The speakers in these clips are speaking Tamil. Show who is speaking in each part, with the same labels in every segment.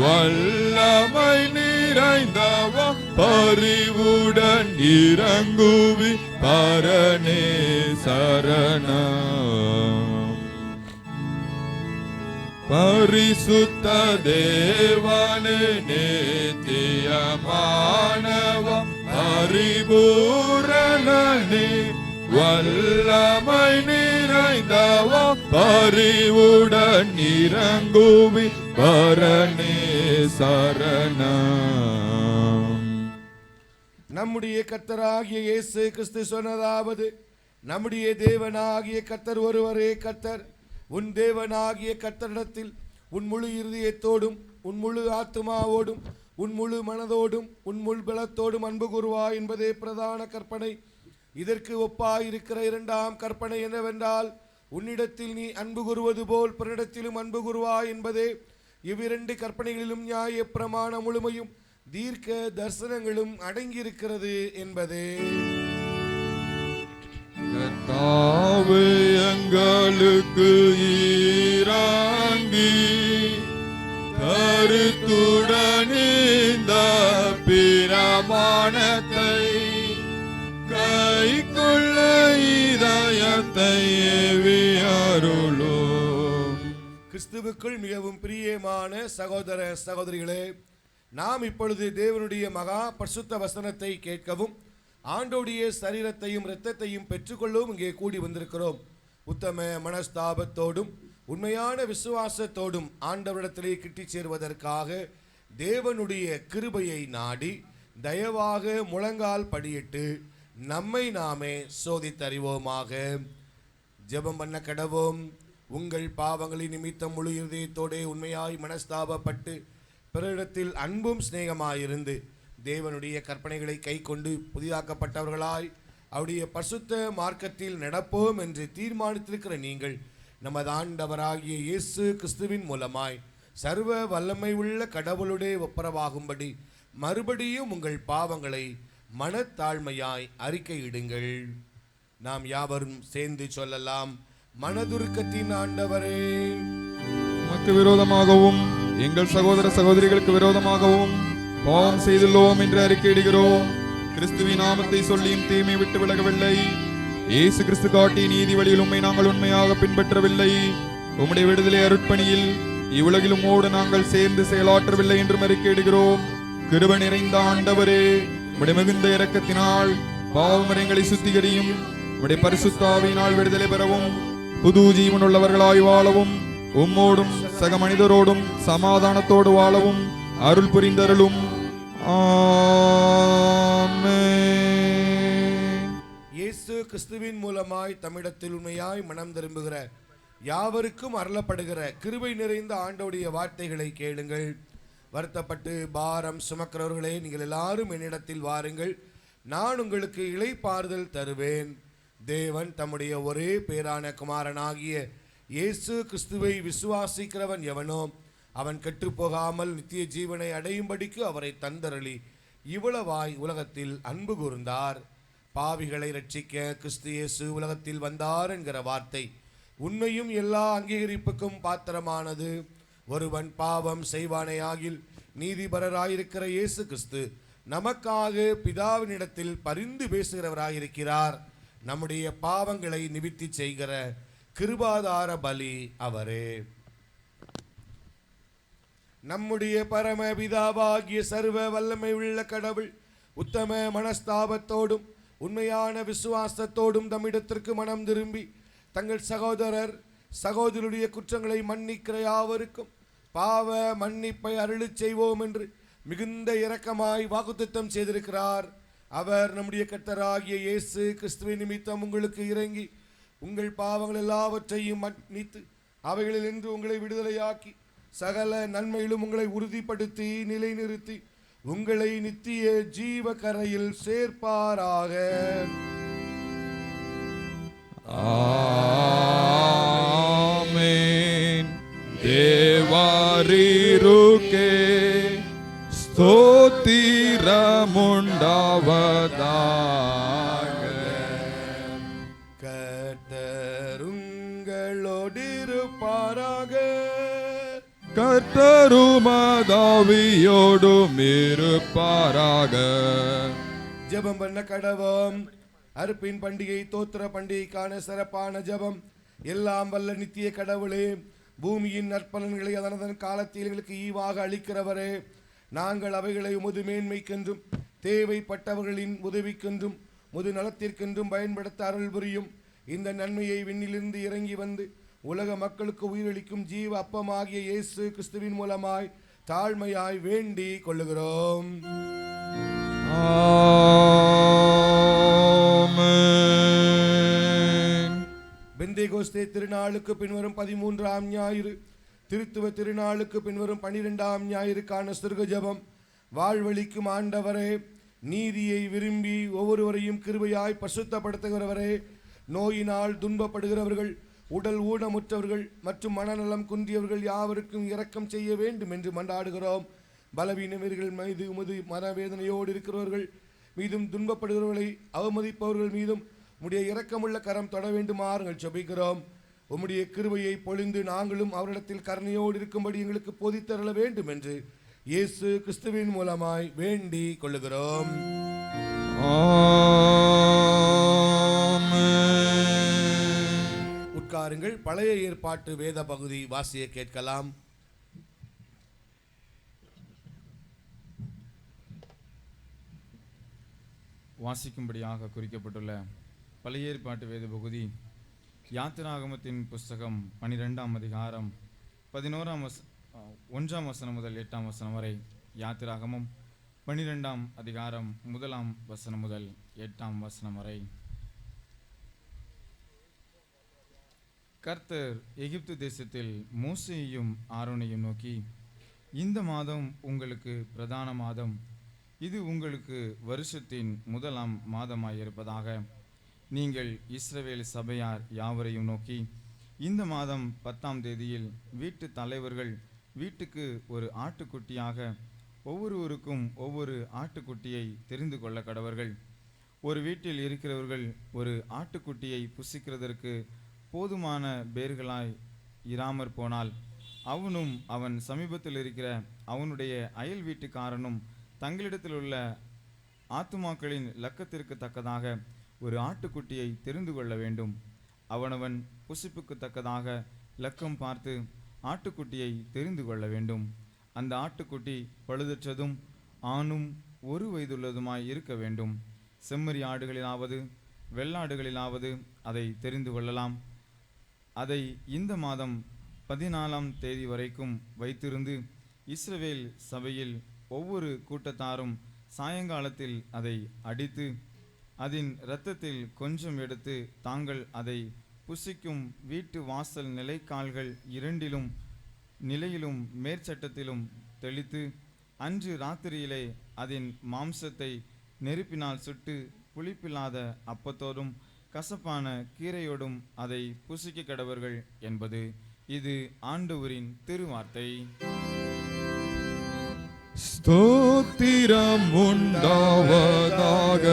Speaker 1: வல்லமை நிறைந்தவா? பரிவுடன் இறங்குவி பரணே சரணம் பரிசுத்த தேவனே நித்தியமானவா? பரிபூரணனே வல்லமை நிறைந்தவா? பரிவுடன் இறங்குவி பரணே சரணம்.
Speaker 2: நம்முடைய கத்தராகிய இயேசு கிறிஸ்து சொன்னதாவது நம்முடைய தேவனாகிய கத்தர் ஒருவரே கத்தர் உன் தேவனாகிய கத்தரிடத்தில் உன் முழு இருதயத்தோடும் உன் முழு ஆத்துமாவோடும் உன் முழு மனதோடும் உன் முழு பலத்தோடும் அன்பு கூறுவா என்பதே பிரதான கற்பனை. இதற்கு ஒப்பாயிருக்கிற இரண்டாம் கற்பனை என்னவென்றால் உன்னிடத்தில் நீ அன்பு கூறுவது போல் பிறனிடத்திலும் அன்பு கூறுவா என்பதே இவ்விரண்டு கற்பனைகளிலும் நியாய பிரமாண முழுமையும் தீர்க்க தரிசனங்களும் அடங்கியிருக்கிறது என்பதே.
Speaker 1: கர்த்தாவே எங்களுக்கு ஈராங்கி கருத்துடன் இந்த பிரமாணத்தை கைக்குள்ள இதயத்தை
Speaker 2: கிறிஸ்துவுக்குள் மிகவும் பிரியமான சகோதர சகோதரிகளே நாம் இப்பொழுது தேவனுடைய மகா பரிசுத்த வசனத்தை கேட்கவும் ஆண்டோடைய சரீரத்தையும் இரத்தத்தையும் பெற்றுக்கொள்ளவும் இங்கே கூடி வந்திருக்கிறோம். உத்தம மனஸ்தாபத்தோடும் உண்மையான விசுவாசத்தோடும் ஆண்டவரிடத்திலே கிட்டிச் சேருவதற்காக தேவனுடைய கிருபையை நாடி தயவாக முழங்கால் படியிட்டு நம்மை நாமே சோதித்தறிவோமாக. ஜெபம் பண்ண கடவோம் உங்கள் பாவங்களின் நிமித்தம் முழு இதயத்தோடே உண்மையாய் மனஸ்தாபப்பட்டு பிறரிடத்தில் அன்பும் சிநேகமாயிருந்து தேவனுடைய கற்பனைகளை கை கொண்டு புதிதாக்கப்பட்டவர்களாய் அவருடைய பசுத்த மார்க்கத்தில் நடப்போம் என்று தீர்மானித்திருக்கிற நீங்கள் நமது ஆண்டவராகிய இயேசு கிறிஸ்துவின் மூலமாய் சர்வ வல்லமை உள்ள கடவுளுடைய ஒப்புரவாகும்படி மறுபடியும் உங்கள் பாவங்களை மனத்தாழ்மையாய் அறிக்கையிடுங்கள். நாம் யாவரும் சேர்ந்து சொல்லலாம். மனதுருக்கத்தின் ஆண்டவரே.
Speaker 1: நமக்கு விரோதமாகவும் எங்கள் சகோதர சகோதரிகளுக்கு விரோதமாகவும் பாவம் செய்துள்ளோம் என்று அறிக்கையிடுகிறோம். கிறிஸ்துவின் நாமத்தை சொல்லியும் தீமை விட்டு விலகவில்லை. இயேசு கிறிஸ்து காட்டிய நீதி வழியில் உண்மை நாங்கள் உண்மையாக பின்பற்றவில்லை. உம்முடைய விடுதலை அருட்பணியில் இவ்வுலகிலும் ஓடு நாங்கள் சேர்ந்து செயலாற்றவில்லை என்றும் அறிக்கையிடுகிறோம். கிருப நிறைந்த ஆண்டவரே உடைய மிகுந்த இரக்கத்தினால் பாவமரங்களை சுத்திகரியும் உடைய பரிசுத்தாவினால் விடுதலை பெறவும் புது ஜீவன் உள்ளவர்களாய் வாழவும் உம்மோடும் சக மனிதரோடும் சமாதானத்தோடு வாழவும் அருள் புரிந்தருளும்.
Speaker 2: இயேசு கிறிஸ்துவின் மூலமாய் தமிழத்தில் உண்மையாய் மனம் திரும்புகிற யாவருக்கும் அருளப்படுகிற கிருபை நிறைந்த ஆண்டோடைய வார்த்தைகளை கேளுங்கள். வருத்தப்பட்டு பாரம் சுமக்கிறவர்களே நீங்கள் எல்லாரும் என்னிடத்தில் வாருங்கள். நான் உங்களுக்கு இளைப்பாறுதல் தருவேன். தேவன் தம்முடைய ஒரே பேரான குமாரனாகிய இயேசு கிறிஸ்துவை விசுவாசிக்கிறவன் எவனோ அவன் கெட்டுப்போகாமல் நித்திய ஜீவனை அடையும்படிக்கு அவரை தந்தரளி இவ்வளவாய் உலகத்தில் அன்பு கூர்ந்தார். பாவிகளை ரட்சிக்க கிறிஸ்து இயேசு உலகத்தில் வந்தார் என்கிற வார்த்தை உண்மையும் எல்லா அங்கீகரிப்புக்கும் பாத்திரமானது. ஒருவன் பாவம் செய்வானேயாகில் நீதிபரராயிருக்கிற இயேசு கிறிஸ்து நமக்காக பிதாவினிடத்தில் பரிந்து பேசுகிறவராயிருக்கிறார். நம்முடைய பாவங்களை நிவித்தி செய்கிற கிருபாதார பலி அவரே. நம்முடைய பரமபிதாவாகிய சர்வ வல்லமை உள்ள கடவுள் உத்தம மனஸ்தாபத்தோடும் உண்மையான விசுவாசத்தோடும் தம்மிடத்திற்கு மனம் திரும்பி தங்கள் சகோதரர் சகோதரருடைய குற்றங்களை மன்னிக்கிற யாவருக்கும் பாவ மன்னிப்பை அருளிச் செய்வோம் என்று மிகுந்த இரக்கமாய் வாக்குத்தம் செய்திருக்கிறார். அவர் நம்முடைய கர்த்தராகிய இயேசு கிறிஸ்துவை நிமித்தம் உங்களுக்கு இறங்கி உங்கள் பாவங்கள் எல்லாவற்றையும் மன்னித்து அவைகளில் இன்று உங்களை விடுதலையாக்கி சகல நன்மையிலும் உங்களை உறுதிப்படுத்தி நிலைநிறுத்தி உங்களை நித்திய ஜீவ கரையில் சேர்ப்பாராக.
Speaker 1: ஆமென். தேவாரீருக்கே ஸ்தோ
Speaker 2: கர்த்தருங்களோடிருப்பாராக
Speaker 1: கர்த்தருங்களோடிருப்பாராக கர்த்தருமதாவியோடும் இருப்பாராக.
Speaker 2: ஜெபம் பண்ண கடவோம் அறுப்பின் பண்டிகை தோத்திர பண்டிகைக்கான சிறப்பான ஜெபம். எல்லாம் வல்ல நித்திய கடவுளே பூமியின் நற்பலன்களை அதனதன் காலத்தில் எங்களுக்கு ஈவாக அளிக்கிறவரே நாங்கள் அவைகளை உமது மேன்மைக்கென்றும் தேவைப்பட்டவர்களின் உதவிக்கென்றும் முது நலத்திற்கென்றும் பயன்படுத்த அருள் புரியும். இந்த நன்மையை விண்ணிலிருந்து இறங்கி வந்து உலக மக்களுக்கு உயிரளிக்கும் ஜீவ அப்பமாகிய இயேசு கிறிஸ்துவின் மூலமாய் தாழ்மையாய் வேண்டி கொள்ளுகிறோம். பெந்தேகோஸ்தே திருநாளுக்கு பின்வரும் பதிமூன்றாம் ஞாயிறு திருத்துவ திருநாளுக்கு பின்வரும் பனிரெண்டாம் ஞாயிறுக்கான சிறுக ஜெபம் வாழ்வழிக்கும் ஆண்டவரே நீதியை விரும்பி ஒவ்வொருவரையும் கிருபையாய் பசுத்தப்படுத்துகிறவரே நோயினால் துன்பப்படுகிறவர்கள் உடல் ஊனமுற்றவர்கள் மற்றும் மனநலம் குன்றியவர்கள் யாவருக்கும் இரக்கம் செய்ய வேண்டும் என்று மன்றாடுகிறோம். பலவீனவர்கள் மீது உமது மனவேதனையோடு இருக்கிறவர்கள் மீதும் துன்பப்படுகிறவர்களை அவமதிப்பவர்கள் மீதும் உடைய இரக்கமுள்ள கரம் தொட வேண்டுமாறு செபிக்கிறோம் உம்முடைய கிருபையை பொழிந்து நாங்களும் அவரிடத்தில் கருணையோடு இருக்கும்படி எங்களுக்கு போதித்தரல வேண்டும் என்று இயேசு கிறிஸ்துவின் மூலமாய் வேண்டி கொள்ளுகிறோம். உட்காருங்கள். பழைய ஏற்பாட்டு வேத பகுதி வாசிய கேட்கலாம்.
Speaker 3: வாசிக்கும்படியாக குறிக்கப்பட்டுள்ள பழைய ஏற்பாட்டு வேத பகுதி யாத்திராகமத்தின் புஸ்தகம் பனிரெண்டாம் அதிகாரம் பதினோராம் வச ஒன்றாம் வசனம் முதல் எட்டாம் வசனம் வரை யாத்திராகமம் பனிரெண்டாம் அதிகாரம் முதலாம் வசனம் முதல் எட்டாம் வசனம் வரை. கர்த்தர் எகிப்து தேசத்தில் மோசேயையும் ஆரோனையும் நோக்கி இந்த மாதம் உங்களுக்கு பிரதான மாதம். இது உங்களுக்கு வருஷத்தின் முதலாம் மாதமாயிருப்பதாக நீங்கள் இஸ்ரவேல் சபையார் யாவரையும் நோக்கி இந்த மாதம் பத்தாம் தேதியில் வீட்டு தலைவர்கள் வீட்டுக்கு ஒரு ஆட்டுக்குட்டியாக ஒவ்வொருவருக்கும் ஒவ்வொரு ஆட்டுக்குட்டியை தெரிந்து கொள்ள கடவர்கள். ஒரு வீட்டில் இருக்கிறவர்கள் ஒரு ஆட்டுக்குட்டியை புசிக்கிறதற்கு போதுமான பேர்களாய் இராமற் போனால் அவனும் அவன் சமீபத்தில் இருக்கிற அவனுடைய அயல் வீட்டுக்காரனும் தங்களிடத்தில் உள்ள ஆத்துமாக்களின் லக்கத்திற்கு தக்கதாக ஒரு ஆட்டுக்குட்டியை தெரிந்து கொள்ள வேண்டும். அவனவன் புசிப்புக்கு தக்கதாக லக்கம் பார்த்து ஆட்டுக்குட்டியை தெரிந்து கொள்ள வேண்டும். அந்த ஆட்டுக்குட்டி பழுதற்றதும் ஆணும் ஒரு வயதுள்ளதுமாய் இருக்க வேண்டும். செம்மறி ஆடுகளிலாவது வெள்ளாடுகளிலாவது அதை தெரிந்து கொள்ளலாம். அதை இந்த மாதம் பதினாலாம் தேதி வரைக்கும் வைத்திருந்து இஸ்ரவேல் சபையில் ஒவ்வொரு கூட்டத்தாரும் சாயங்காலத்தில் அதை அடித்து அதன் இரத்தத்தில் கொஞ்சம் எடுத்து தாங்கள் அதை புசிக்கும் வீட்டு வாசல் நிலைக்கால்கள் இரண்டிலும் நிலையிலும் மேற்சட்டத்திலும் தெளித்து அன்று ராத்திரியிலே அதன் மாம்சத்தை நெருப்பினால் சுட்டு புளிப்பில்லாத அப்பத்தோடும் கசப்பான கீரையோடும் அதை புசிக்க கடவர்கள் என்பது இது ஆண்டவரின் திருவார்த்தை.
Speaker 1: ஸ்தோத்திரம் உண்டாவதாக.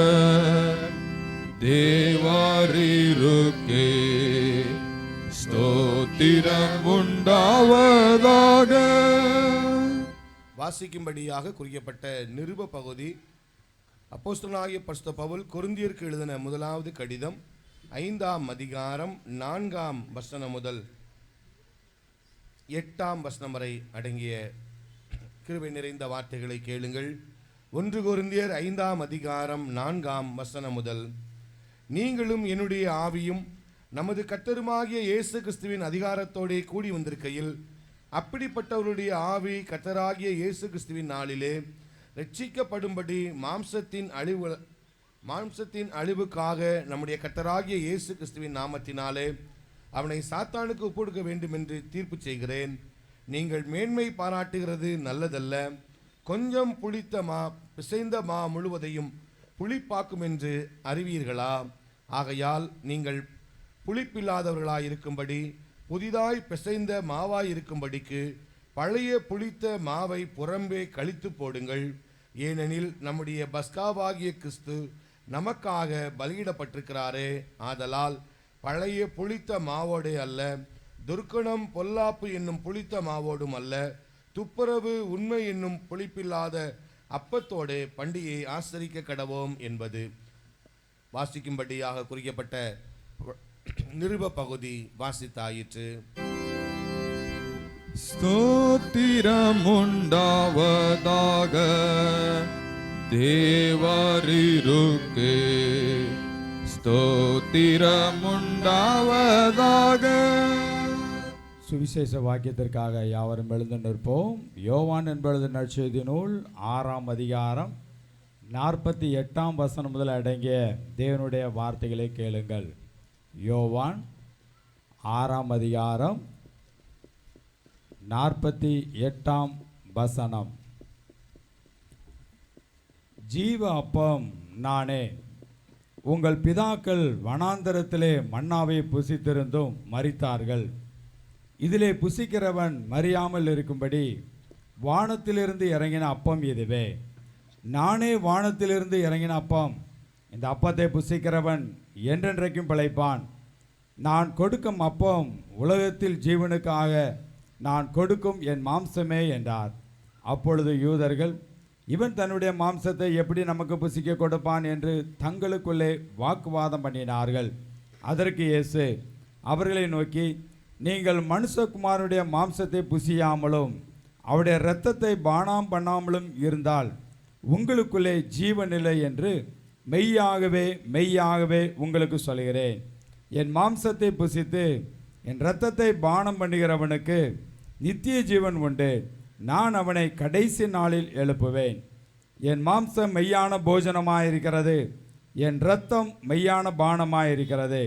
Speaker 1: தேவாரிருக்கே. ஸ்தோத்திரம் உண்டாவதாக.
Speaker 2: வாசிக்கும்படியாக குறிக்கப்பட்ட நிருப பகுதி. அப்போஸ்தலனாகிய பஸ்த பவுல் கொருந்தியருக்கு எழுதின முதலாவது கடிதம் ஐந்தாம் அதிகாரம் நான்காம் வசனம் முதல் எட்டாம் வசனம் வரை அடங்கிய கிருபை நிறைந்த வார்த்தைகளை கேளுங்கள். ஒன்று கொருந்தியர் ஐந்தாம் அதிகாரம் நான்காம் வசனம் முதல் நீங்களும் என்னுடைய ஆவியும் நமது கத்தருமாகிய இயேசு கிறிஸ்துவின் அதிகாரத்தோடே கூடி வந்திருக்கையில் அப்படிப்பட்டவருடைய ஆவி கத்தராகிய இயேசு கிறிஸ்துவின் நாளிலே ரட்சிக்கப்படும்படி மாம்சத்தின் அழிவு மாம்சத்தின் அழிவுக்காக நம்முடைய கத்தராகிய இயேசு கிறிஸ்துவின் நாமத்தினாலே அவனை சாத்தானுக்கு ஒப்புடுக்க வேண்டும் என்று தீர்ப்பு செய்கிறேன். நீங்கள் மேன்மை பாராட்டுகிறது நல்லதல்ல. கொஞ்சம் புளித்த மா பிசைந்த மா முழுவதையும் புளிப்பாக்கும் என்று அறிவீர்களா? ஆகையால் நீங்கள் புளிப்பில்லாதவர்களாயிருக்கும்படி புதிதாய் பிசைந்த மாவாய் இருக்கும்படிக்கு பழைய புளித்த மாவை புறம்பே கழித்து போடுங்கள். ஏனெனில் நம்முடைய பஸ்காவாகிய கிறிஸ்து நமக்காக பலியிடப்பட்டிருக்கிறாரே. ஆதலால் பழைய புளித்த மாவோடே அல்ல துர்க்கணம் பொல்லாப்பு என்னும் புளித்த மாவோடும் அல்ல துப்புரவு உண்மை என்னும் புளிப்பில்லாத அப்பத்தோடு பண்டிகையை ஆசரிக்க கடவோம் என்பது. வாசிக்கும்படியாக குறிக்கப்பட்ட நிருப பகுதி வாசித்தாயிற்று.
Speaker 1: ஸ்தோத்திரம் உண்டாவதாக தேவரிருக்கு. ஸ்தோத்திரம் உண்டாவதாக.
Speaker 4: சுவிசேஷ வாக்கியத்திற்காக யாவரும் எழுந்து நிற்போம். யோவான் என்பது நற்செய்தி நூல் ஆறாம் அதிகாரம் நாற்பத்தி எட்டாம் வசனம் முதல் அடங்கிய தேவனுடைய வார்த்தைகளை கேளுங்கள். யோவான் ஆறாம் அதிகாரம் நாற்பத்தி எட்டாம் வசனம். ஜீவ அப்பம் நானே உங்கள் பிதாக்கள் வனாந்தரத்திலே மன்னாவை புசித்திருந்தும் மறித்தார்கள் இதிலே புசிக்கிறவன் மறியாமல் இருக்கும்படி வானத்திலிருந்து இறங்கின அப்பம் இதுவே நானே வானத்திலிருந்து இறங்கின அப்பம். இந்த அப்பத்தை புசிக்கிறவன் என்றென்றைக்கும் பிழைப்பான். நான் கொடுக்கும் அப்பம் உலகத்தில் ஜீவனுக்காக நான் கொடுக்கும் என் மாம்சமே என்றார். அப்பொழுது யூதர்கள் இவன் தன்னுடைய மாம்சத்தை எப்படி நமக்கு புசிக்க கொடுப்பான்? என்று தங்களுக்குள்ளே வாக்குவாதம் பண்ணினார்கள். அதற்கு இயேசு அவர்களை நோக்கி நீங்கள் மனுஷகுமாரனுடைய மாம்சத்தை புசியாமலும் அவருடைய இரத்தத்தை பானாம் பண்ணாமலும் இருந்தால் உங்களுக்குள்ளே ஜீவனில்லை என்று மெய்யாகவே மெய்யாகவே உங்களுக்கு சொல்கிறேன் என் மாம்சத்தை புசித்து என் இரத்தத்தை பானம் பண்ணுகிறவனுக்கு நித்திய ஜீவன் உண்டு. நான் அவனை கடைசி நாளில் எழுப்புவேன். என் மாம்சம் மெய்யான போஜனமாயிருக்கிறது. என் இரத்தம் மெய்யான பானமாயிருக்கிறது.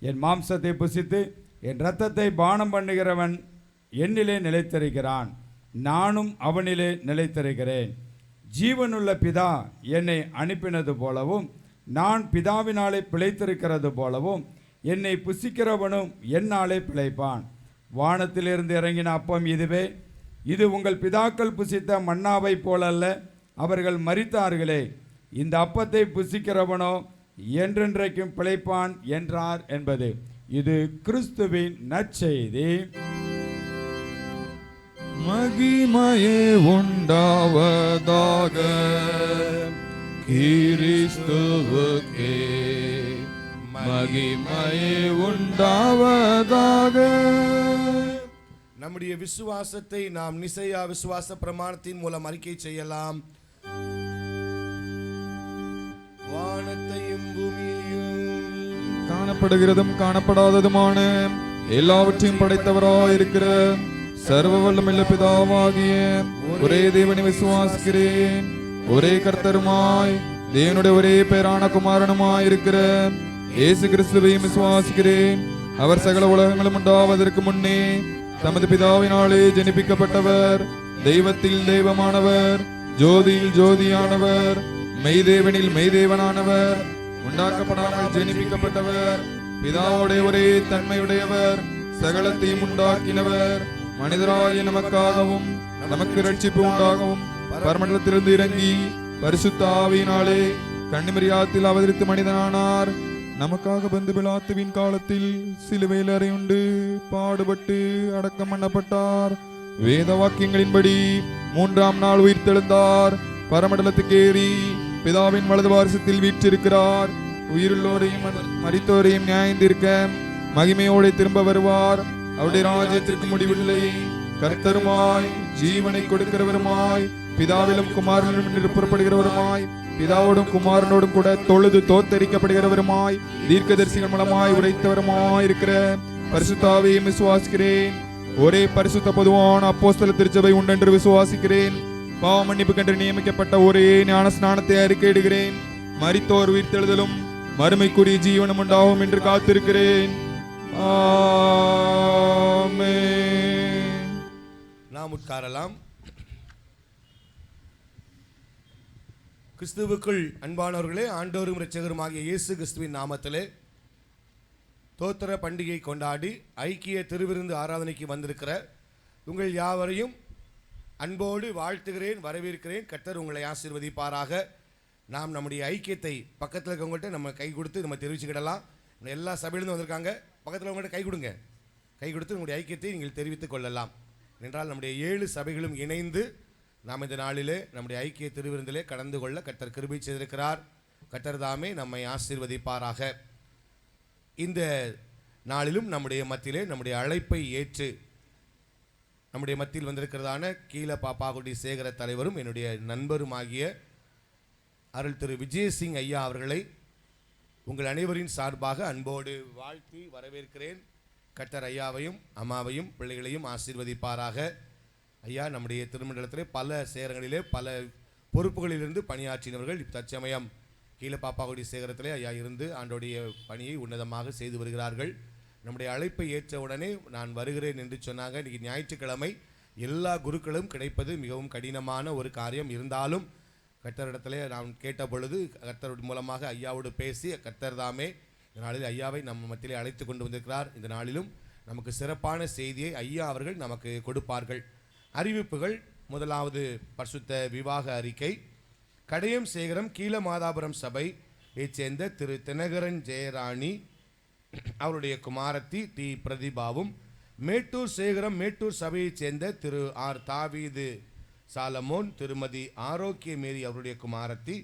Speaker 4: என் மாம்சத்தை புசித்து என் இரத்தத்தை பானம் பண்ணுகிறவன் என்னிலே நிலைத்திருக்கிறான். நானும் அவனிலே நிலைத்திருக்கிறேன். ஜீவனுள்ள பிதா என்னை அனுப்பினது போலவும் நான் பிதாவினாலே பிழைத்திருக்கிறது போலவும் என்னை புசிக்கிறவனும் என்னாலே பிழைப்பான். வானத்திலிருந்து இறங்கின அப்பம் இதுவே. இது உங்கள் பிதாக்கள் புசித்த மன்னாவைப் போலல்ல அவர்கள் மறித்தார்களே இந்த அப்பத்தை புசிக்கிறவனோ என்றென்றைக்கும் பிழைப்பான் என்றார் என்பது. இது கிறிஸ்துவின் நற்செய்தி.
Speaker 1: மகிமையே உண்டாவதாக. கிறிஸ்துவுக்கே மகிமையே உண்டாவதாக.
Speaker 2: நம்முடைய விசுவாசத்தை நாம் நிசையா விசுவாச பிரமாணத்தின் மூலம் அறிக்கை செய்யலாம். வானத்தையும் பூமியையும்
Speaker 1: காணப்படுகிறதும் காணப்படாததுமான எல்லாவற்றையும் படைத்தவராய் இருக்கிற சர்வ வல்லமுள்ள பிதாவாகிய ஒரே தேவனை விசுவாசிக்கிறேன். ஒரே கர்த்தருமாய் தேவனுடைய ஒரே பேரான குமாரனுமாய் இருக்கிற இயேசு கிறிஸ்துவையும் விசுவாசிக்கிறேன். அவர் சகல உலகங்களும் உண்டாவதற்கு முன்னே தமது பிதாவினாலே ஜனிப்பிக்கப்பட்டவர் தெய்வத்தில் தெய்வமானவர் ஜோதியில் ஜோதியானவர் மெய்தேவனில் மெய்தேவனானவர் உண்டாக்கப்படாமல் ஜெனிப்பிக்கப்பட்டவர் பிதாவுடைய ஒரே தன்மையுடையவர் சகலத்தையும் உண்டாக்கினவர். மனிதராகிய நமக்காகவும் நமக்கு ரட்சிப்பு உண்டாகவும் பரமண்டலத்திலிருந்து இறங்கி பரிசுத்த ஆவியினாலே கண்ணிமரியாத்தில் அவதரித்து மனிதனானார். நமக்காக பந்து பிலாத்துவின் காலத்தில் சிலுவையில் அறையுண்டு பாடுபட்டு அடக்கம் பண்ணப்பட்டார். வேத வாக்கியங்களின்படி மூன்றாம் நாள் உயிர்த்தெழுந்தார். பரமண்டலத்துக்கு ஏறி பிதாவின் வலது வாரிசத்தில் வீற்றிருக்கிறார். உயிருள்ளோரையும் மறித்தோரையும் நியாயந்திருக்க மகிமையோடு திரும்ப வருவார். அவருடைய ராஜ்யத்திற்கு முடிவில்லை. கர்த்தருமாய் ஜீவனை கொடுக்கிறவருமாய் பிதாவிலும் குமாரனிலும் என்று புறப்படுகிறவருமாய் பிதாவோடும் குமாரனோடும் கூட தொழுது தோத்தரிக்கப்படுகிறவருமாய் தீர்க்கதரிசிகள் மூலமாய் உரைத்தவருமாய் இருக்கிற பரிசுத்தாவையும் விசுவாசிக்கிறேன். ஒரே பரிசுத்த பொதுவான அப்போஸ்தல திருச்சபை உண்டென்று விசுவாசிக்கிறேன். பாவ மன்னிப்புக்கென்று நியமிக்கப்பட்ட ஒரே ஞான ஸ்நானத்தை அறிக்கையிடுகிறேன் மறித்தோர் உயிர்த்தெழுதலும் மறுமைக்குரிய ஜீவனம் உண்டாகும் என்று காத்திருக்கிறேன். ஆ
Speaker 2: நாம் உட்காரலாம் கிறிஸ்துவுக்குள் அன்பானவர்களே ஆண்டோரும் இரட்சகருமாகிய இயேசு கிறிஸ்துவின் நாமத்திலே தோத்திர பண்டிகை கொண்டாடி ஐக்கிய திருவிருந்து ஆராதனைக்கு வந்திருக்கிற உங்கள் யாவரையும் அன்போடு வாழ்த்துகிறேன் வரவேற்கிறேன். கர்த்தர் உங்களை ஆசீர்வதிப்பாராக. நாம் நம்முடைய ஐக்கியத்தை பக்கத்தில் இருக்கவங்கள்ட்ட நம்ம கை கொடுத்து நம்ம தெரிவிச்சுக்கிடலாம். எல்லா சபையிலிருந்து வந்திருக்காங்க. பக்கத்தில் உங்கள்கிட்ட கை கொடுங்க. கை கொடுத்து உங்களுடைய ஐக்கியத்தை நீங்கள் தெரிவித்துக் கொள்ளலாம். என்றால் நம்முடைய ஏழு சபைகளும் இணைந்து நாம் இந்த நாளிலே நம்முடைய ஐக்கிய திருவிருந்திலே கலந்து கொள்ள கட்டர் கிருபி செய்திருக்கிறார். கர்த்தர் தாமே நம்மை ஆசீர்வதிப்பாராக. இந்த நாளிலும் நம்முடைய மத்தியிலே நம்முடைய அழைப்பை ஏற்று நம்முடைய மத்தியில் வந்திருக்கிறதான கீழ பாப்பாகுடி சேகர தலைவரும் என்னுடைய நண்பருமாகிய அருள் திரு விஜயசிங் ஐயா அவர்களை உங்கள் அனைவரின் சார்பாக அன்போடு வாழ்த்தி வரவேற்கிறேன். கட்டர் ஐயாவையும் அம்மாவையும் பிள்ளைகளையும் ஆசீர்வதிப்பாராக. ஐயா நம்முடைய திருமண்டலத்திலே பல சேரங்களிலே பல பொறுப்புகளிலிருந்து பணியாற்றினவர்கள் தற்சமயம் கீழே பாப்பாவுடைய சேகரத்திலே ஐயா இருந்து ஆண்டோடைய பணியை உன்னதமாக செய்து வருகிறார்கள். நம்முடைய அழைப்பை ஏற்ற உடனே நான் வருகிறேன் என்று சொன்னாங்க. இன்றைக்கி ஞாயிற்றுக்கிழமை எல்லா குருக்களும் கிடைப்பது மிகவும் கடினமான ஒரு காரியம். இருந்தாலும் கர்த்தரிடத்திலே நான் கேட்ட பொழுது கர்த்தர் மூலமாக ஐயாவோடு பேசி கர்த்தர் தாமே இந்த நாளில் ஐயாவை நம்ம மத்தியிலே அழைத்து கொண்டு வந்திருக்கிறார். இந்த நாளிலும் நமக்கு சிறப்பான செய்தியை ஐயா அவர்கள் நமக்கு கொடுப்பார்கள். அறிவிப்புகள் முதலாவது பரிசுத்த விவாக அறிக்கை. கடையம் சேகரம் கீழ மாதாபுரம் சபை சேர்ந்த திரு தினகரன் ஜெயராணி அவருடைய குமாரத்தி டி பிரதிபாவும் மேட்டூர் சேகரம் மேட்டூர் சபையைச் சேர்ந்த திரு ஆர் தாவீது சாலமோன் திருமதி ஆரோக்கிய மேரி அவருடைய குமாரத்தி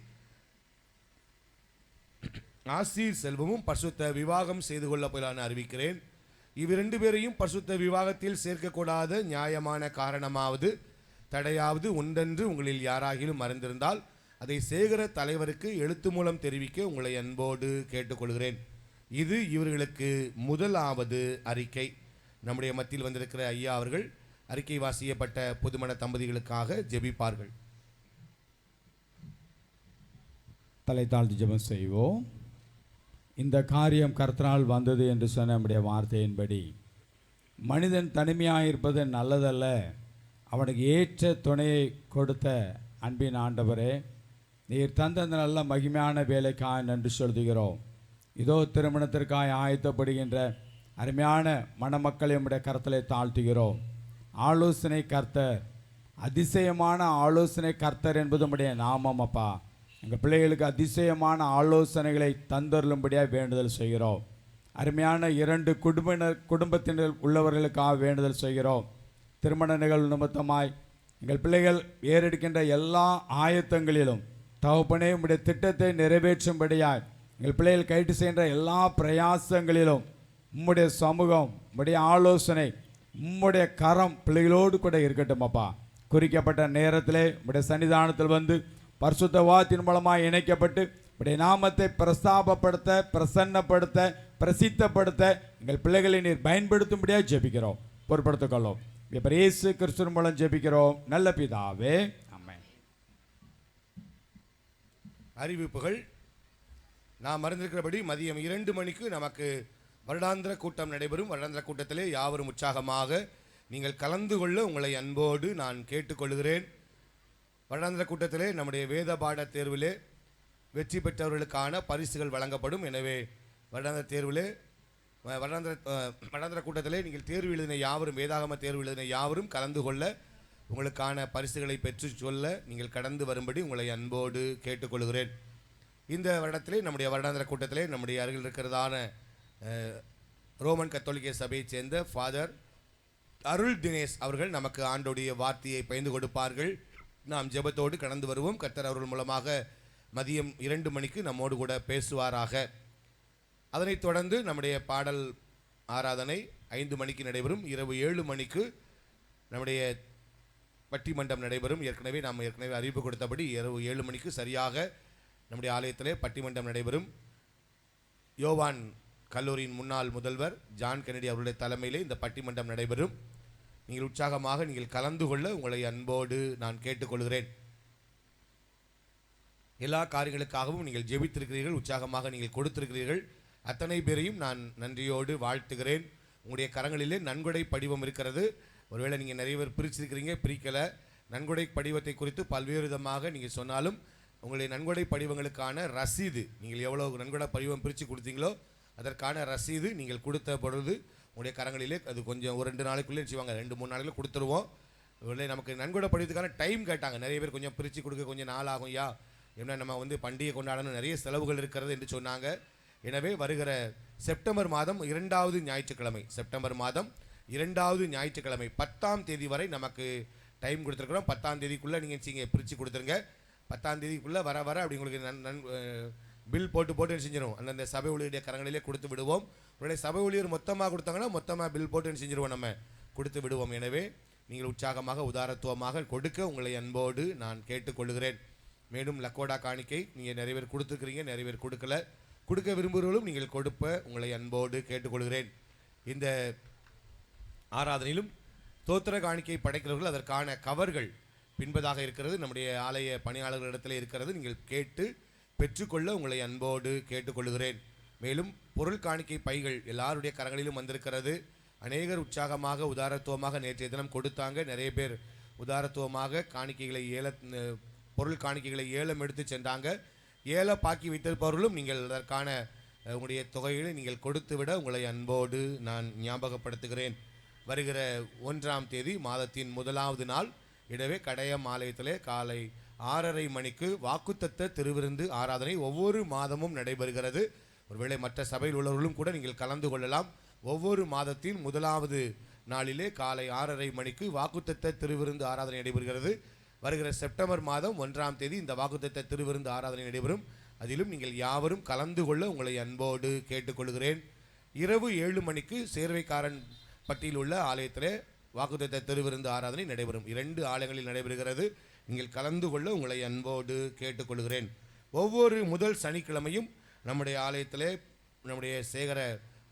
Speaker 2: ஆசீர் செல்வமும் பசுத்த விவாகம் செய்து கொள்ள போலான்னு அறிவிக்கிறேன். இவ்விரண்டு பேரையும் பசுத்த விவாகத்தில் சேர்க்கக்கூடாத நியாயமான காரணமாவது தடையாவது உண்டென்று உங்களில் யாராகிலும் மறந்திருந்தால் அதை சேகர தலைவருக்கு எழுத்து மூலம் தெரிவிக்க உங்களை அன்போடு கேட்டுக்கொள்கிறேன். இது இவர்களுக்கு முதலாவது அறிக்கை. நம்முடைய மத்தியில் வந்திருக்கிற ஐயா அவர்கள் அறிக்கை வாசியப்பட்ட புதுமண தம்பதிகளுக்காக ஜெபிப்பார்கள்.
Speaker 4: தலை தாழ்ந்து ஜெபம் செய்வோம். இந்த காரியம் கர்த்தனால் வந்தது என்று சொன்ன நம்முடைய வார்த்தையின்படி. மனிதன் தனிமையாக இருப்பது நல்லதல்ல. அவனுக்கு ஏற்ற துணையை கொடுத்த அன்பின் ஆண்டவரே நீர் தந்த அந்த நல்ல மகிமையான வேலைக்காக நன்றி சொல்கிறோம் இதோ திருமணத்திற்காக ஆயத்தப்படுகின்ற அருமையான மணமக்களை உம்முடைய கருத்தலை தாழ்த்துகிறோம். ஆலோசனை கர்த்தர் அதிசயமான ஆலோசனை கர்த்தர் என்பது உடைய நாமம் அப்பா. எங்கள் பிள்ளைகளுக்கு அதிசயமான ஆலோசனைகளை தந்தருளும்படியாக வேண்டுதல் செய்கிறோம். அருமையான இரண்டு குடும்பினர் குடும்பத்தினர் உள்ளவர்களுக்காக வேண்டுதல் செய்கிறோம். திருமண நிகழ்வு நிமித்தமாய் எங்கள் பிள்ளைகள் ஏறெடுக்கின்ற எல்லா ஆயத்தங்களிலும் தகப்பனே உடைய திட்டத்தை நிறைவேற்றும்படியாய் எங்கள் பிள்ளைகள் கைட்டு செய்கின்ற எல்லா பிரயாசங்களிலும் உம்முடைய சமூகம் உம்முடைய ஆலோசனை உம்முடைய கரம் பிள்ளைகளோடு கூட இருக்கட்டும் அப்பா. குறிக்கப்பட்ட நேரத்திலே உம்முடைய சன்னிதானத்தில் வந்து பரிசுத்த வாத்தின் மூலமாக இணைக்கப்பட்டு உம்முடைய நாமத்தை பிரஸ்தாபப்படுத்த பிரசன்னப்படுத்த பிரசித்தப்படுத்த எங்கள் பிள்ளைகளை நீர் பயன்படுத்தும்படியாக ஜெபிக்கிறோம். பொறுப்படுத்திக் கொள்ளும் இப்போ இயேசு கிறிஸ்துவின் மூலம் ஜெபிக்கிறோம். நல்ல பிதாவே. ஆமென்.
Speaker 2: அறிவிப்புகள். நாம் மறந்திருக்கிறபடி மதியம் இரண்டு மணிக்கு நமக்கு வருடாந்திர கூட்டம் நடைபெறும். வருடாந்திர கூட்டத்திலே யாவரும் உற்சாகமாக நீங்கள் கலந்து கொள்ள உங்களை அன்போடு நான் கேட்டுக்கொள்கிறேன். வருடாந்திர கூட்டத்திலே நம்முடைய வேத பாட தேர்விலே வெற்றி பெற்றவர்களுக்கான பரிசுகள் வழங்கப்படும். எனவே வருடாந்திர தேர்விலே வருடாந்திர வருடாந்திர கூட்டத்திலே நீங்கள் தேர்வு எழுதின யாவரும் வேதாகம தேர்வு எழுதின யாவரும் கலந்து கொள்ள உங்களுக்கான பரிசுகளை பெற்று சொல்ல நீங்கள் கடந்து வரும்படி உங்களை அன்போடு கேட்டுக்கொள்கிறேன். இந்த வருடத்திலே நம்முடைய வருடாந்திர கூட்டத்திலே நம்முடைய அருகில் இருக்கிறதான ரோமன் கத்தோலிக்க சபையைச் சேர்ந்த ஃபாதர் அருள் தினேஷ் அவர்கள் நமக்கு ஆண்டோடைய வார்த்தையை பயந்து கொடுப்பார்கள். நாம் ஜெபத்தோடு கடந்து வருவோம். கர்த்தர் அவர்கள் மூலமாக மதியம் இரண்டு மணிக்கு நம்மோடு கூட பேசுவாராக. அதனைத் தொடர்ந்து நம்முடைய பாடல் ஆராதனை ஐந்து மணிக்கு நடைபெறும். இரவு ஏழு மணிக்கு நம்முடைய பட்டிமன்றம் நடைபெறும். ஏற்கனவே நாம் ஏற்கனவே அறிவிப்பு கொடுத்தபடி இரவு ஏழு மணிக்கு சரியாக நம்முடைய ஆலயத்திலே பட்டிமன்றம் நடைபெறும். யோவான் கல்லூரியின் முன்னாள் முதல்வர் ஜான் கெனடி அவருடைய தலைமையிலே இந்த பட்டிமன்றம் நடைபெறும். நீங்கள் உற்சாகமாக நீங்கள் கலந்து கொள்ள உங்களை அன்போடு நான் கேட்டுக்கொள்கிறேன். எல்லா காரியங்களுக்காகவும் நீங்கள் ஜெபித்திருக்கிறீர்கள் உற்சாகமாக நீங்கள் கொடுத்திருக்கிறீர்கள். அத்தனை பேரையும் நான் நன்றியோடு வாழ்த்துகிறேன். உங்களுடைய கரங்களிலே நன்கொடை படிவம் இருக்கிறது. ஒருவேளை நீங்கள் நிறைய பேர் பிரிச்சிருக்கிறீங்க பிரிக்கலை. நன்கொடை படிவத்தை குறித்து பல்வேறு விதமாக நீங்கள் சொன்னாலும் உங்களுடைய நன்கொடை படிவங்களுக்கான ரசீது நீங்கள் எவ்வளோ நன்கொடை படிவம் பிரித்து கொடுத்தீங்களோ அதற்கான ரசீது நீங்கள் கொடுத்த பொழுது உடைய கரங்களிலே அது கொஞ்சம் ஒரு ரெண்டு நாளைக்குள்ளே செய்வாங்க? ரெண்டு மூணு நாளைக்குள்ள கொடுத்துருவோம். இல்லை நமக்கு நன்கொடை படிக்கிறதுக்கான டைம் கேட்டாங்க நிறைய பேர் கொஞ்சம் பிரித்து கொடுக்க கொஞ்சம் நாள் ஆகும் யா ஏன்னா நம்ம வந்து பண்டிகை கொண்டாடணும். நிறைய செலவுகள் இருக்கிறது என்று சொன்னாங்க. எனவே வருகிற செப்டம்பர் மாதம் இரண்டாவது ஞாயிற்றுக்கிழமை. செப்டம்பர் மாதம் இரண்டாவது ஞாயிற்றுக்கிழமை. பத்தாம் தேதி வரை நமக்கு டைம் கொடுத்துருக்குறோம். பத்தாம் தேதிக்குள்ளே நீங்கள் செய்யுங்க? பிரித்து கொடுத்துருங்க. பத்தாம் தேதிக்குள்ளே வர வர அப்படி உங்களுக்கு நன் நன் பில் போட்டு போட்டு செஞ்சிடும் அந்தந்த சபை ஊழியருடைய கரங்களிலே கொடுத்து விடுவோம். உடனே சபை ஊழியர் மொத்தமாக கொடுத்தாங்கன்னா மொத்தமாக பில் போட்டு என்ன செஞ்சிருவோம் நம்ம? கொடுத்து விடுவோம். எனவே நீங்கள் உற்சாகமாக உதாரத்துவமாக கொடுக்க உங்களை அன்போடு நான் கேட்டுக்கொள்கிறேன். மேலும் லக்கோடா காணிக்கை நீங்கள் நிறைய பேர் கொடுத்துருக்கிறீங்க நிறைய பேர் கொடுக்கல. கொடுக்க விரும்புகிறவர்களும் நீங்கள் கொடுப்ப உங்களை அன்போடு கேட்டுக்கொள்கிறேன். இந்த ஆராதனையிலும் தோத்திர காணிக்கை படைக்கிறவர்கள் அதற்கான கவர்கள் பின்பதாக இருக்கிறது. நம்முடைய ஆலய பணியாளர்களிடத்தில் இருக்கிறது. நீங்கள் கேட்டு பெற்றுக்கொள்ள உங்களை அன்போடு கேட்டுக்கொள்கிறேன். மேலும் பொருள் காணிக்கை பைகள் எல்லாருடைய கரங்களிலும் வந்திருக்கிறது. அநேகர் உற்சாகமாக உதாரத்துவமாக நேற்றைய தினம் கொடுத்தாங்க. நிறைய பேர் உதாரத்துவமாக காணிக்கைகளை ஏல பொருள் காணிக்கைகளை ஏலம் எடுத்து சென்றாங்க. ஏல பாக்கி வைத்திருப்பவர்களும் நீங்கள் அதற்கான உங்களுடைய தொகைகளை நீங்கள் கொடுத்துவிட உங்களை அன்போடு நான் ஞாபகப்படுத்துகிறேன். வருகிற ஒன்றாம் தேதி மாதத்தின் முதலாவது நாள். இடவே கடையம் ஆலயத்திலே காலை ஆறரை மணிக்கு வாக்குத்தத்த திருவிருந்து ஆராதனை ஒவ்வொரு மாதமும் நடைபெறுகிறது. ஒருவேளை மற்ற சபையில் உள்ளவர்களும் கூட நீங்கள் கலந்து கொள்ளலாம். ஒவ்வொரு மாதத்தின் முதலாவது நாளிலே காலை ஆறரை மணிக்கு வாக்குத்தத்த திருவிருந்து ஆராதனை நடைபெறுகிறது. வருகிற செப்டம்பர் மாதம் ஒன்றாம் தேதி இந்த வாக்குத்தத்த திருவிருந்து ஆராதனை நடைபெறும். அதிலும் நீங்கள் யாவரும் கலந்து கொள்ள உங்களை அன்போடு கேட்டுக்கொள்கிறேன். இரவு ஏழு மணிக்கு சேர்வைக்காரன் பட்டியில் உள்ள ஆலயத்திலே வாக்குத்தத்த திருவிருந்து ஆராதனை நடைபெறும். இரண்டு ஆலயங்களில் நடைபெறுகிறது. நீங்கள் கலந்து கொள்ள உங்களை அன்போடு கேட்டுக்கொள்கிறேன். ஒவ்வொரு முதல் சனிக்கிழமையும் நம்முடைய ஆலயத்திலே நம்முடைய சேகர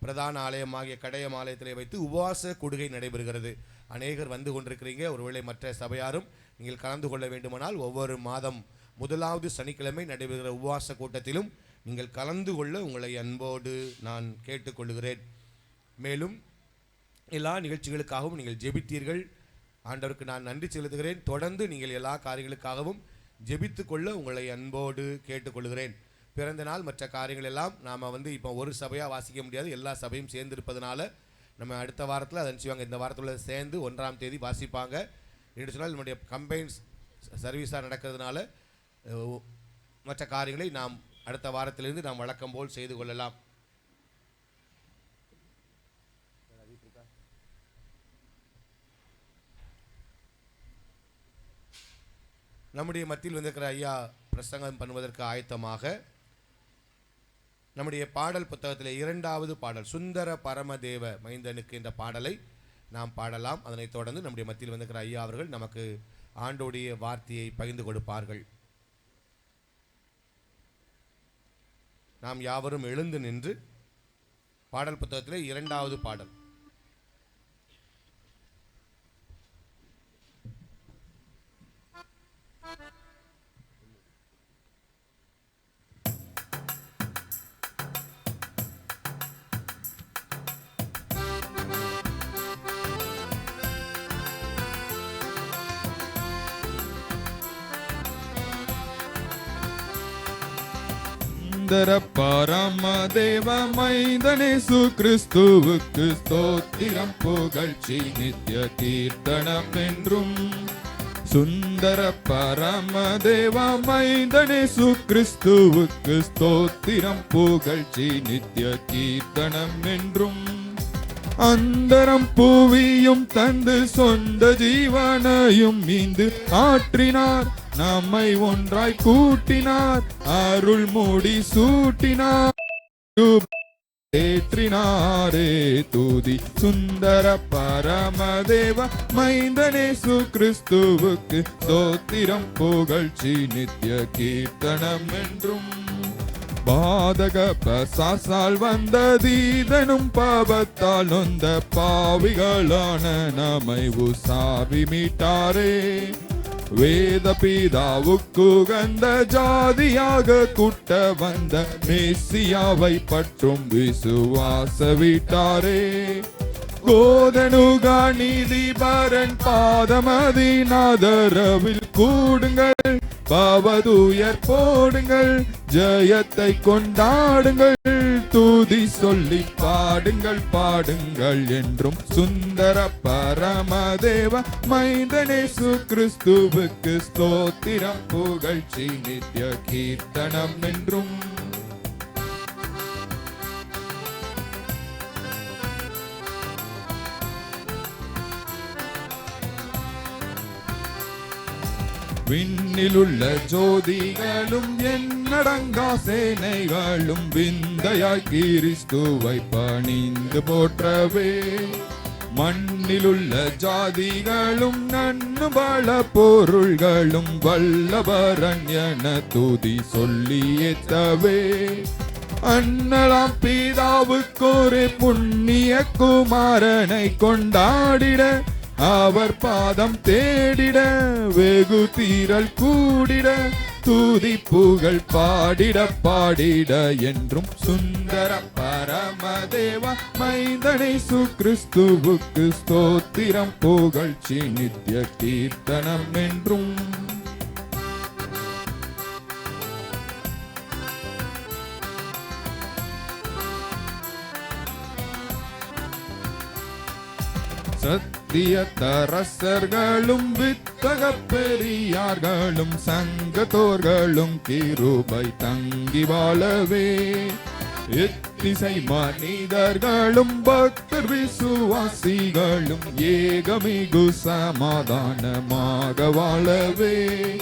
Speaker 2: பிரதான ஆலயமாகிய கடையம் ஆலயத்திலே வைத்து உபவாச கொடுகை நடைபெறுகிறது. அநேகர் வந்து கொண்டிருக்கிறீங்க. ஒருவேளை மற்ற சபையாரும் நீங்கள் கலந்து கொள்ள வேண்டுமானால் ஒவ்வொரு மாதம் முதலாவது சனிக்கிழமை நடைபெறுகிற உபவாச கூட்டத்திலும் நீங்கள் கலந்து கொள்ள உங்களை அன்போடு நான் கேட்டுக்கொள்கிறேன். மேலும் எல்லா நிகழ்ச்சிகளுக்காகவும் நீங்கள் ஜெபித்தீர்கள். ஆண்டவருக்கு நான் நன்றி செலுத்துகிறேன். தொடர்ந்து நீங்கள் எல்லா காரியங்களுக்காகவும் ஜெபித்து கொள்ள உங்களை அன்போடு கேட்டுக்கொள்கிறேன். பிறந்த நாள் மற்ற காரியங்கள் எல்லாம் நாம் வந்து இப்போ ஒரு சபையாக வாசிக்க முடியாது. எல்லா சபையும் சேர்ந்திருப்பதனால நம்ம அடுத்த வாரத்தில் அதை செய்வாங்க இந்த வாரத்தில் சேர்ந்து ஒன்றாம் தேதி வாசிப்பாங்க. என்று சொன்னால் நம்முடைய கம்பைன்ஸ் சர்வீஸாக நடக்கிறதுனால மற்ற காரியங்களை நாம் அடுத்த வாரத்திலிருந்து நாம் வழக்கம் போல் செய்து கொள்ளலாம். நம்முடைய மத்தியில் வந்திருக்கிற ஐயா பிரசங்கம் பண்ணுவதற்கு ஆயத்தமாக நம்முடைய பாடல் புத்தகத்தில் இரண்டாவது பாடல் சுந்தர பரமதேவ மைந்தனுக்கு இந்த பாடலை நாம் பாடலாம். அதனைத் தொடர்ந்து நம்முடைய மத்தியில் வந்திருக்கிற ஐயா அவர்கள் நமக்கு ஆண்டோடைய வார்த்தையை பகிர்ந்து கொடுப்பார்கள். நாம் யாவரும் எழுந்து நின்று பாடல் புத்தகத்திலே இரண்டாவது பாடல்.
Speaker 1: சகோதர சுந்தர பரமதேவ மைந்தனேசு கிறிஸ்துவுக்கு ஸ்தோத்திரம். புகழ்ச்சி நித்திய கீர்த்தனம் என்றும் சுந்தர பரமதேவ மைந்தனேசு கிறிஸ்துவுக்கு ஸ்தோத்திரம். புகழ்ச்சி நித்திய கீர்த்தனம் என்றும் அந்தரம் புவியும் தந்து சொந்த ஜீவனையும் மீந்து ஆற்றினார் நம்மை ஒன்றாய் கூட்டினார். அருள் மூடி சூட்டினார். ஏற்றினாரே தூதி சுந்தர பரமதேவ மைந்தனேசு கிறிஸ்துவுக்கு ஸ்தோத்திரம் புகழ்ச்சி நித்திய கீர்த்தனம் என்றும். பாதக பசாசால் வந்த தீதனும் பாவத்தால் நொந்த பாவிகளான நம்மை உசாவி மீட்டாரே. வேத பீதாவுக்கு கந்த ஜாதியாக குட்ட வந்த மேசியாவை பற்றும் விசுவாச விட்டாரே. கோதனுகா நீதிபரன் பரன் பாதமதினாதரவில் கூடுங்கள். பாவதூயர் போடுங்கள் ஜெயத்தை கொண்டாடுங்கள். தூதி சொல்லி பாடுங்கள் பாடுங்கள் என்றும் சுந்தர பரமதேவ மைந்தனேசு கிறிஸ்துவுக்கு ஸ்தோத்திரம் புகழ்ச்சி நித்ய கீர்த்தனம் என்றும் விண்ணிலுள்ள ஜோதிகளும் என்னடங்கா சேனைகளும் விந்தையாய் கிறிஸ்துவை பணிந்து போற்றவே. மண்ணிலுள்ள ஜாதிகளும் நன்னு பல பொருள்களும் வல்லபரன் என துதி சொல்லி ஏத்தவே. அண்ணலாம் பிதாவுக்கொரு புண்ணிய குமாரனை கொண்டாடிட அவர் பாதம் தேடிட வெகு தீரல் கூடிட தூதி புகழ் பாடிட பாடிட என்றும் சுந்தர பரமதேவ மைந்தனை சுகிறிஸ்துவுக்கு ஸ்தோத்திரம் புகழ்ச்சி நித்திய கீர்த்தனம் என்றும். சத் தரசர்களும் வித்தக பெரியார்களும் சங்கத்தோர்களும் கிருபை தங்கி வாழவே. எத்திசை மனிதர்களும் பக்தர் விசுவாசிகளும் ஏகமிகு சமாதானமாக வாழவே.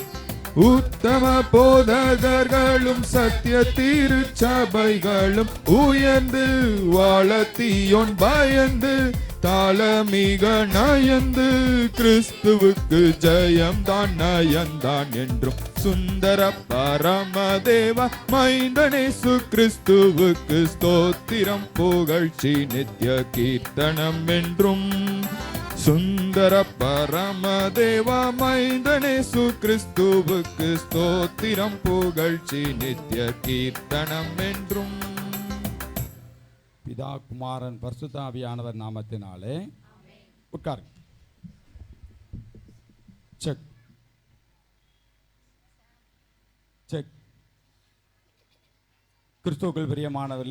Speaker 1: உத்தம போதகர்களும் சத்திய திருச்சபைகளும் உயர்ந்து வாழத்தியோன் பயந்து தாளமிக நயந்து கிறிஸ்துவுக்கு ஜெயம்தான் நயந்தான் என்றும். சுந்தர பரமதேவ மைந்தனேசு கிறிஸ்துவுக்கு ஸ்தோத்திரம் புகழ்ச்சி நித்திய கீர்த்தனம் என்றும். சுந்தர பரமதேவ மைந்தனேசு கிறிஸ்துவுக்கு ஸ்தோத்திரம் புகழ்ச்சி நித்திய கீர்த்தனம் என்றும்.
Speaker 4: பிதா குமாரன் பர்சுதாவியானவர் நாமத்தினாலே உட்காருங்க. செக் செக் கிறிஸ்துவுக்குள் பிரியமானவர்களே